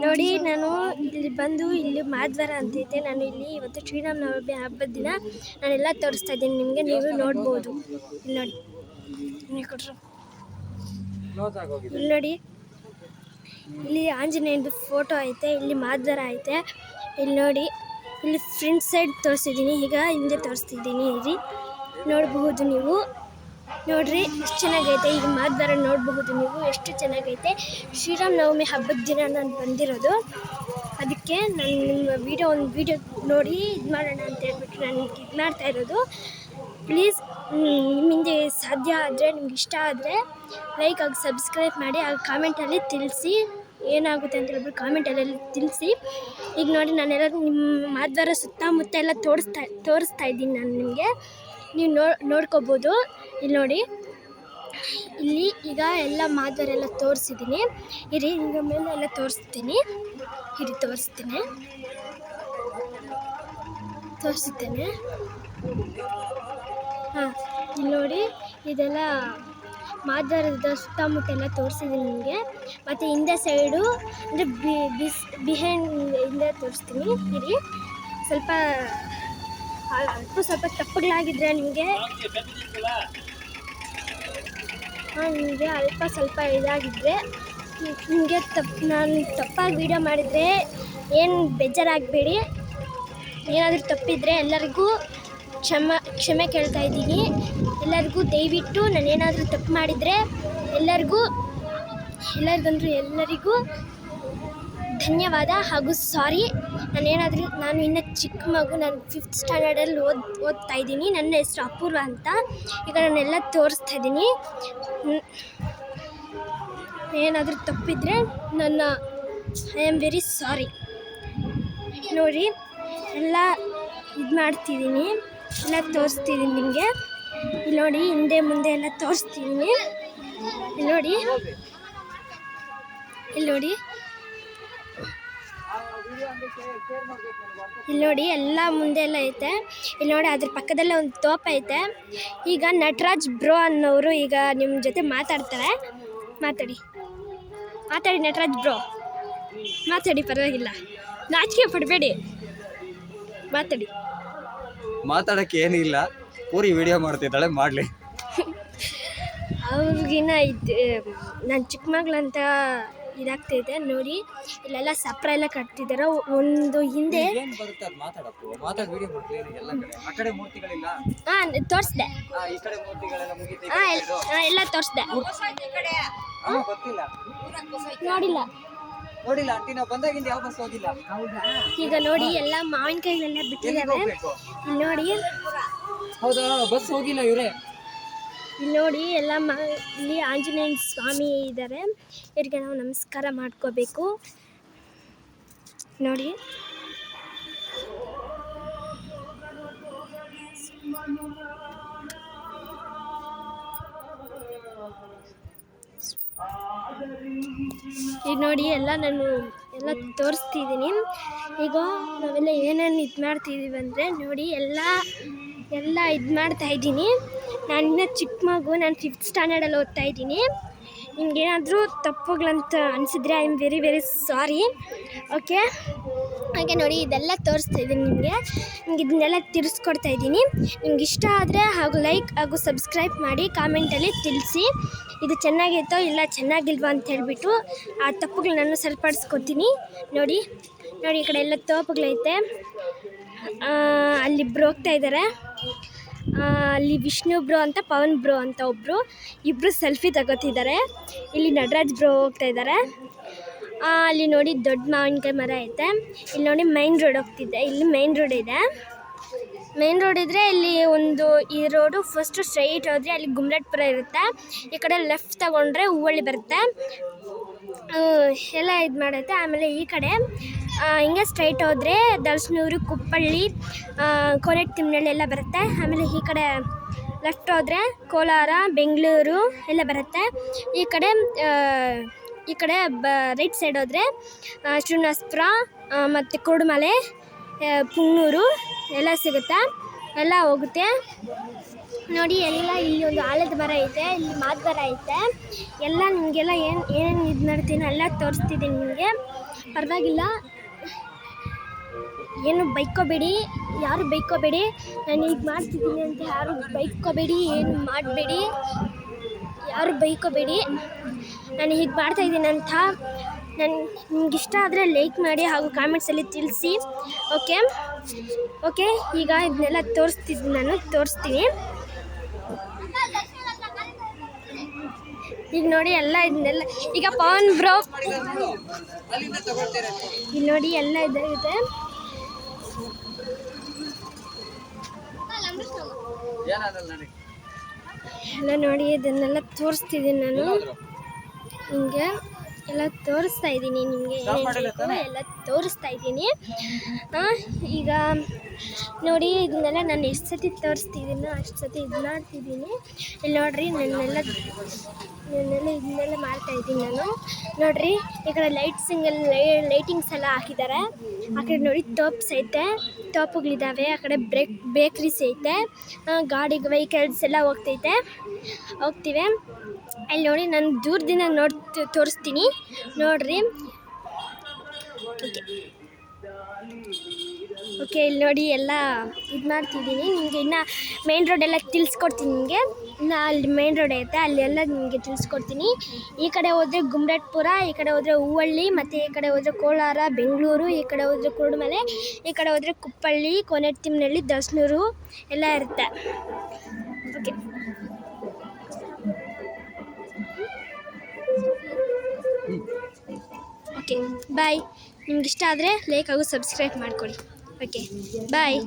ನೋಡಿ ನಾನು ಇಲ್ಲಿ ಬಂದು ಇಲ್ಲಿ ಮಾದ್ವಾರ ಅಂತೈತೆ ನಾನು ಇಲ್ಲಿ ಇವತ್ತು ಶ್ರೀರಾಮನವಮಿ ಹಬ್ಬದ ದಿನ ನಾನೆಲ್ಲ ತೋರಿಸ್ತಾ ಇದ್ದೀನಿ. ನಿಮಗೆ ನೀವು ನೋಡ್ಬೋದು. ಇಲ್ಲಿ ನೋಡಿ. ಇಲ್ಲಿ ಕೊಟ್ರು. ಇಲ್ಲಿ ನೋಡಿ. ಇಲ್ಲಿ ಆಂಜನೇಯನದು ಫೋಟೋ ಐತೆ, ಇಲ್ಲಿ ಮಾಧ್ವರ ಐತೆ. ಇಲ್ಲಿ ನೋಡಿ. ಇಲ್ಲಿ ಫ್ರಂಟ್ ಸೈಡ್ ತೋರಿಸಿದ್ದೀನಿ ಈಗ ಹಿಂದೆ ತೋರಿಸ್ತಿದ್ದೀನಿ. ಇಲ್ಲಿ ನೋಡಬಹುದು ನೀವು. ನೋಡ್ರಿ, ಎಷ್ಟು ಚೆನ್ನಾಗೈತೆ. ಈಗ ಮಾದ್ವಾರ ನೋಡಬಹುದು ನೀವು, ಎಷ್ಟು ಚೆನ್ನಾಗೈತೆ. ಶ್ರೀರಾಮ್ ನವಮಿ ಹಬ್ಬದ ದಿನ ನಾನು ಬಂದಿರೋದು. ಅದಕ್ಕೆ ನಾನು ನಿಮ್ಮ ವೀಡಿಯೋ ಒಂದು ವೀಡಿಯೋ ನೋಡಿ ಇದು ಮಾಡೋಣ ಅಂತ ಹೇಳ್ಬಿಟ್ಟು ನಾನು ಇದು ಮಾಡ್ತಾ ಇರೋದು. ಪ್ಲೀಸ್ ನಿಮ್ಮಿಂದ ಸಾಧ್ಯ ಆದರೆ, ನಿಮ್ಗೆ ಇಷ್ಟ ಆದರೆ ಲೈಕ್ ಆಗಿ ಸಬ್ಸ್ಕ್ರೈಬ್ ಮಾಡಿ ಆ ಕಾಮೆಂಟಲ್ಲಿ ತಿಳಿಸಿ. ಏನಾಗುತ್ತೆ ಅಂತ ಹೇಳ್ಬಿಟ್ಟು ಕಾಮೆಂಟಲ್ಲಿ ತಿಳಿಸಿ. ಈಗ ನೋಡಿ ನಾನೆಲ್ಲ ನಿಮ್ಮ ಮಾದ್ವಾರ ಸುತ್ತಮುತ್ತ ಎಲ್ಲ ತೋರಿಸ್ತಾ ತೋರಿಸ್ತಾ ಇದ್ದೀನಿ ನಾನು ನಿಮಗೆ. ನೀವು ನೋ, ನೋಡ್ಕೋಬೋದು. ಇಲ್ಲಿ ನೋಡಿ. ಇಲ್ಲಿ ಈಗ ಎಲ್ಲ ಮಾದರೆಲ್ಲ ಎಲ್ಲ ತೋರಿಸಿದ್ದೀನಿ. ಇರಿ ಈಗ ಮೇಲೆ ಎಲ್ಲ ತೋರಿಸ್ತೀನಿ. ಇರಿ, ತೋರಿಸ್ತೀನಿ. ತೋರಿಸ್ತೇನೆ. ಹಾಂ, ಇಲ್ಲಿ ನೋಡಿ, ಇದೆಲ್ಲ ಮಾದರದ ಸುತ್ತಮುತ್ತ ಎಲ್ಲ ತೋರಿಸಿದ್ದೀನಿ ನಿಮಗೆ. ಮತ್ತು ಹಿಂದೆ ಸೈಡು ಅಂದರೆ ಬಿಸ್ ಬಿಹೈಂಡ್ ಹಿಂದೆ ತೋರಿಸ್ತೀನಿ. ಇರಿ. ಸ್ವಲ್ಪ ಅಲ್ಪ ಸ್ವಲ್ಪ ತಪ್ಪುಗಳಾಗಿದ್ರೆ ನಿಮಗೆ, ಹಾಂ, ನಿಮಗೆ ಅಲ್ಪ ಸ್ವಲ್ಪ ಇದಾಗಿದ್ರೆ, ನಿಮಗೆ ತಪ್ಪು ನಾನು ತಪ್ಪಾಗಿ ವೀಡಿಯೋ ಮಾಡಿದರೆ ಏನು ಬೇಜಾರಾಗಬೇಡಿ. ಏನಾದರೂ ತಪ್ಪಿದರೆ ಎಲ್ಲರಿಗೂ ಕ್ಷಮ, ಕ್ಷಮೆ ಕೇಳ್ತಾ ಇದ್ದೀನಿ. ಎಲ್ಲರಿಗೂ ದಯವಿಟ್ಟು ನಾನು ಏನಾದರೂ ತಪ್ಪು ಮಾಡಿದರೆ ಎಲ್ಲರಿಗೂ ಎಲ್ಲರಿಗಂದ್ರೂ ಎಲ್ಲರಿಗೂ ಧನ್ಯವಾದ ಹಾಗೂ ಸಾರಿ ನಾನೇನಾದರೂ ನಾನು ಇನ್ನು ಚಿಕ್ಕ ಮಗು, ನಾನು ಫಿಫ್ತ್ ಸ್ಟ್ಯಾಂಡರ್ಡಲ್ಲಿ ಓದ್, ಓದ್ತಾ ಇದ್ದೀನಿ. ನನ್ನ ಹೆಸರು ಅಪೂರ್ವ ಅಂತ. ಈಗ ನಾನೆಲ್ಲ ತೋರಿಸ್ತಾ ಇದ್ದೀನಿ. ಏನಾದರೂ ತಪ್ಪಿದರೆ ನನ್ನ ಐ ಆಮ್ ವೆರಿ ಸಾರಿ ನೋಡಿ, ಎಲ್ಲ ಇದು ಮಾಡ್ತಿದ್ದೀನಿ. ಎಲ್ಲ ತೋರಿಸ್ತಿದ್ದೀನಿ ನಿಮಗೆ. ಇಲ್ಲಿ ನೋಡಿ, ಹಿಂದೆ ಮುಂದೆ ಎಲ್ಲ ತೋರಿಸ್ತೀನಿ. ಇಲ್ಲಿ ನೋಡಿ. ಇಲ್ಲಿ ನೋಡಿ. ಇಲ್ಲಿ ನೋಡಿ, ಎಲ್ಲ ಮುಂದೆ ಎಲ್ಲ ಐತೆ. ಇಲ್ಲಿ ನೋಡಿ, ಅದ್ರ ಪಕ್ಕದಲ್ಲೇ ಒಂದು ತೋಪ ಐತೆ. ಈಗ ನಟರಾಜ್ ಬ್ರೋ ಅನ್ನೋರು ಈಗ ನಿಮ್ಮ ಜೊತೆ ಮಾತಾಡ್ತಾರೆ. ಮಾತಾಡಿ. ಮಾತಾಡಿ ನಟರಾಜ್ ಬ್ರೋ. ಮಾತಾಡಿ, ಪರವಾಗಿಲ್ಲ. ನಾಚಿಕೆ ಪಡಬೇಡಿ. ಮಾತಾಡಿ. ಮಾತಾಡಕ್ಕೆ ಏನಿಲ್ಲ. ಪೂರಿ ವಿಡಿಯೋ ಮಾಡ್ತಿದ್ದಾಳೆ ಮಾಡಲಿ. ಅವ್ರಿಗಿನ್ನ ಇದು ನನ್ನ ಚಿಕ್ಕ ಮಗಳಂತ ಇದಾಗ್ತೈತೆ ನೋಡಿ ಇಲ್ಲೆಲ್ಲ ಸಪ್ರ ಎಲ್ಲ ಕಟ್ತಿದ್ದಾರೆ ಒಂದು ಹಿಂದೆ ಏನು ಬರುತ್ತೆ ಅದು ಮಾತಾಡಪ್ಪು ಮಾತಾಡಿ ವಿಡಿಯೋ ಮಾಡ್ಲಿ ಎಲ್ಲ ಕಡೆ. ಆ ಕಡೆ ಮೂರ್ತಿಗಳಿಲ್ಲ? ಹಾಂ ತೋರಿಸ್ದೆ. ಆ, ಈ ಕಡೆ ಮೂರ್ತಿಗಳೆಲ್ಲ ಮುಗಿತು ಹಾಂ ಎಲ್ಲ ತೋರಿಸ್ದೆ. ಗೊತ್ತಿಲ್ಲ. ನೋಡಿಲ್ಲ. ನೋಡಿಲ್ಲ ಆಂಟಿ ನಾವು ಬಂದಾಗಿಂದ ಯಾವ ಬಸ್ ಹೋಗಿಲ್ಲ. ಈಗ ನೋಡಿ ಎಲ್ಲ ಮಾವಿನಕಾಯಿಗಳೆಲ್ಲ ಬಿಟ್ಟಿದ್ದಾರೆ ಇಲ್ಲಿ ನೋಡಿ. ಹೌದಾ ಬಸ್ ಹೋಗಿಲ್ಲ ಇವರೇ? ಇಲ್ಲಿ ನೋಡಿ ಎಲ್ಲ ಮಾ ಇಲ್ಲಿ ಆಂಜನೇಯ ಸ್ವಾಮಿ ಇದ್ದಾರೆ ಇವರಿಗೆ ನಾವು ನಮಸ್ಕಾರ ಮಾಡ್ಕೋಬೇಕು. ನೋಡಿ. ಈಗ ನೋಡಿ, ಎಲ್ಲ ನಾನು ಎಲ್ಲ ತೋರಿಸ್ತಿದ್ದೀನಿ. ಈಗ ನಾವೆಲ್ಲ ಏನೇನು ಇದು ಮಾಡ್ತಿದ್ದೀವಿ ಅಂದರೆ ನೋಡಿ, ಎಲ್ಲ ಎಲ್ಲ ಇದು ಮಾಡ್ತಾ ಇದ್ದೀನಿ. ನಾನು ಇನ್ನೂ ಚಿಕ್ಕ ಮಗು, ನಾನು ಫಿಫ್ತ್ ಸ್ಟ್ಯಾಂಡರ್ಡಲ್ಲಿ ಓದ್ತಾ ಇದ್ದೀನಿ. ನಿಮ್ಗೇನಾದರೂ ತಪ್ಪುಗಳಂತ ಅನಿಸಿದ್ರೆ I am very very sorry okay ಹಾಗೆ ನೋಡಿ, ಇದೆಲ್ಲ ತೋರಿಸ್ತಾ ಇದ್ದೀನಿ ನಿಮಗೆ. ನಿಮ್ಗೆ ಇದನ್ನೆಲ್ಲ ತಿರ್ಸ್ಕೊಡ್ತಾ ಇದ್ದೀನಿ. ನಿಮ್ಗೆ ಇಷ್ಟ ಆದರೆ ಹಾಗೂ ಲೈಕ್ ಹಾಗೂ ಸಬ್ಸ್ಕ್ರೈಬ್ ಮಾಡಿ ಕಾಮೆಂಟಲ್ಲಿ ತಿಳಿಸಿ. ಇದು ಚೆನ್ನಾಗಿತ್ತೋ ಇಲ್ಲ ಚೆನ್ನಾಗಿಲ್ವಾ ಅಂತ ಹೇಳ್ಬಿಟ್ಟು ಆ ತಪ್ಪುಗಳನ್ನ ಸರಿಪಡಿಸ್ಕೊತೀನಿ. ನೋಡಿ ನೋಡಿ ಈ ಕಡೆ ಎಲ್ಲ ತೋಪುಗಳೈತೆ. ಆ, ಅಲ್ಲಿ ಇಬ್ರು ಹೋಗ್ತಾ ಇದ್ದಾರೆ ಅಲ್ಲಿ ವಿಷ್ಣು ಬ್ರೋ ಅಂತ ಪವನ್ ಬ್ರೋ ಅಂತ ಒಬ್ಬರು ಇಬ್ಬರು ಸೆಲ್ಫಿ ತಗೋತಿದ್ದಾರೆ. ಇಲ್ಲಿ ನಟರಾಜ್ ಬ್ರೋ ಹೋಗ್ತಾ ಇದ್ದಾರೆ ಅಲ್ಲಿ ನೋಡಿ ದೊಡ್ಡ ಮಾವಿನಕಾಯಿ ಮರ ಐತೆ. ಇಲ್ಲಿ ನೋಡಿ ಮೈನ್ ರೋಡ್ ಹೋಗ್ತಿದ್ದೆ ಇಲ್ಲಿ ಮೈನ್ ರೋಡ್ ಇದೆ. ಮೈನ್ ರೋಡ್ ಇದ್ದರೆ ಇಲ್ಲಿ ಒಂದು ಈ ರೋಡು ಫಸ್ಟು ಸ್ಟ್ರೈಟ್ ಹೋದರೆ ಅಲ್ಲಿ ಗುಮ್ಲಟ್ಪುರ ಇರುತ್ತೆ. ಈ ಕಡೆ ಲೆಫ್ಟ್ ತಗೊಂಡ್ರೆ ಹೂವಳ್ಳಿ ಬರುತ್ತೆ. ಎಲ್ಲ ಇದು ಮಾಡುತ್ತೆ. ಆಮೇಲೆ ಈ ಕಡೆ ಹಿಂಗೆ ಸ್ಟ್ರೈಟ್ ಹೋದರೆ ದಳಸ್ನೂರು ಕುಪ್ಪಳ್ಳಿ ಕೋಲೆಟ್ ಕೋನೆಟ್ ತಿಮ್ಮನಹಳ್ಳಿ ಎಲ್ಲ ಬರುತ್ತೆ. ಆಮೇಲೆ ಈ ಕಡೆ ಲೆಫ್ಟ್ ಹೋದರೆ ಕೋಲಾರ, ಬೆಂಗಳೂರು ಎಲ್ಲ ಬರುತ್ತೆ. ಈ ಕಡೆ ಈ ಕಡೆ ಬ ರೈಟ್ ಸೈಡ್ ಹೋದರೆ ಶ್ರೀನಿವಾಸಪುರ ಮತ್ತು ಕುರುಡುಮಲೆ ಪುಂಗ್ನೂರು ಎಲ್ಲ ಸಿಗುತ್ತೆ. ಎಲ್ಲ ಹೋಗುತ್ತೆ. ನೋಡಿ, ಎಲ್ಲ ಇಲ್ಲಿ ಒಂದು ಆಲದ ಮರ ಐತೆ ಇಲ್ಲಿ ಮಾತ್ ಮರ ಐತೆ. ಎಲ್ಲ ನಿಮಗೆಲ್ಲ ಏನು, ಏನೇನು ಇದು ಮಾಡ್ತೀನಿ ಎಲ್ಲ ತೋರಿಸ್ತಿದ್ದೀನಿ ನಿಮಗೆ. ಪರವಾಗಿಲ್ಲ. ಏನು ಬೈಕೋಬೇಡಿ. ಯಾರು ಬೈಕೋಬೇಡಿ. ನಾನು ಈಗ ಮಾಡ್ತಿದ್ದೀನಿ ಅಂತ ಯಾರು ಬೈಕೋಬೇಡಿ. ಏನು ಮಾಡಬೇಡಿ. ಯಾರು ಬೈಕೋಬೇಡಿ. ನಾನು ಹೀಗೆ ಮಾಡ್ತಾಯಿದ್ದೀನಿ ಅಂತ. ನಾನು ನಿಮ್ಗೆ ಇಷ್ಟ ಆದರೆ ಲೈಕ್ ಮಾಡಿ ಹಾಗೂ ಕಾಮೆಂಟ್ಸಲ್ಲಿ ತಿಳಿಸಿ. ಓಕೆ ಓಕೆ, ಈಗ ಇದನ್ನೆಲ್ಲ ತೋರಿಸ್ತಿದ್ದು ನಾನು ತೋರಿಸ್ತೀನಿ. ಈಗ ನೋಡಿ ಎಲ್ಲ ಇದನ್ನೆಲ್ಲ ಈಗ ಪವನ್ ಬ್ರೋ ಇಲ್ಲಿ ನೋಡಿ ಎಲ್ಲ ಇದಾಗಿದೆ. ಎಲ್ಲ ನೋಡಿ ಇದನ್ನೆಲ್ಲ ತೋರಿಸ್ತಿದ್ದೀನಿ ನಾನು. ನಿಮಗೆ ಎಲ್ಲ ತೋರಿಸ್ತಾ ಇದ್ದೀನಿ ನಿಮಗೆ ಎಲ್ಲ ತೋರಿಸ್ತಾ ಇದ್ದೀನಿ. ಈಗ ನೋಡಿ ಇದನ್ನೆಲ್ಲ ನಾನು ಎಷ್ಟು ಸತಿ ತೋರಿಸ್ತಿದ್ದೀನೋ ಅಷ್ಟು ಸತಿ ಇದು ಮಾಡ್ತಿದ್ದೀನಿ. ಇಲ್ಲಿ ನೋಡ್ರಿ ನನ್ನೆಲ್ಲ ನನ್ನೆಲ್ಲ ಇದನ್ನೆಲ್ಲ ಮಾಡ್ತಾ ಇದ್ದೀನಿ ನಾನು. ನೋಡ್ರಿ ಈ ಕಡೆ ಲೈಟ್ಸಿಂಗಲ್ಲಿ ಲೈಟಿಂಗ್ಸ್ ಎಲ್ಲ ಹಾಕಿದ್ದಾರೆ. ಆ ಕಡೆ ನೋಡಿ ತೋಪ್ಸ್ ಐತೆ. ತೋಪುಗಳಿದ್ದಾವೆ ಆ ಕಡೆ ಬ್ರೇಕ್ ಬೇಕ್ರೀಸ್ ಐತೆ. ಗಾಡಿ ವೆಹಿಕಲ್ಸ್ ಎಲ್ಲ ಹೋಗ್ತೈತೆ. ಹೋಗ್ತಿವೆ. ಅಲ್ಲಿ ನೋಡಿ ನಾನು ದೂರದಿಂದ ನೋಡಿ ತೋರಿಸ್ತೀನಿ. ನೋಡ್ರಿ. ಓಕೆ. ಇಲ್ಲಿ ನೋಡಿ ಎಲ್ಲ ಇದು ಮಾಡ್ತಿದ್ದೀನಿ. ನಿಮಗೆ ಇನ್ನು ಮೇನ್ ರೋಡ್ ಎಲ್ಲ ತಿಳಿಸ್ಕೊಡ್ತೀನಿ ನಿಮಗೆ. ಇನ್ನು ಅಲ್ಲಿ ಮೇನ್ ರೋಡ್ ಐತೆ ಅಲ್ಲೆಲ್ಲ ನಿಮಗೆ ತಿಳಿಸ್ಕೊಡ್ತೀನಿ. ಈ ಕಡೆ ಹೋದರೆ ಗುಮ್ರಟ್ಪುರ, ಈ ಕಡೆ ಹೋದರೆ ಹೂವಳ್ಳಿ, ಮತ್ತು ಈ ಕಡೆ ಹೋದರೆ ಕೋಲಾರ, ಬೆಂಗಳೂರು, ಈ ಕಡೆ ಹೋದರೆ ಕುರುಡುಮಲೆ, ಈ ಕಡೆ ಹೋದರೆ ಕುಪ್ಪಳ್ಳಿ ಕೊನೆಟ್ಟಿಮ್ನಳ್ಳಿ ದಸನೂರು, ಎಲ್ಲ ಇರುತ್ತೆ. ಬಾಯ್ ನಿಮ್ಗೆ ಇಷ್ಟ ಆದರೆ ಲೈಕ್ ಹಾಗೂ ಸಬ್ಸ್ಕ್ರೈಬ್ ಮಾಡ್ಕೊಳ್ಳಿ ಓಕೆ ಬಾಯ್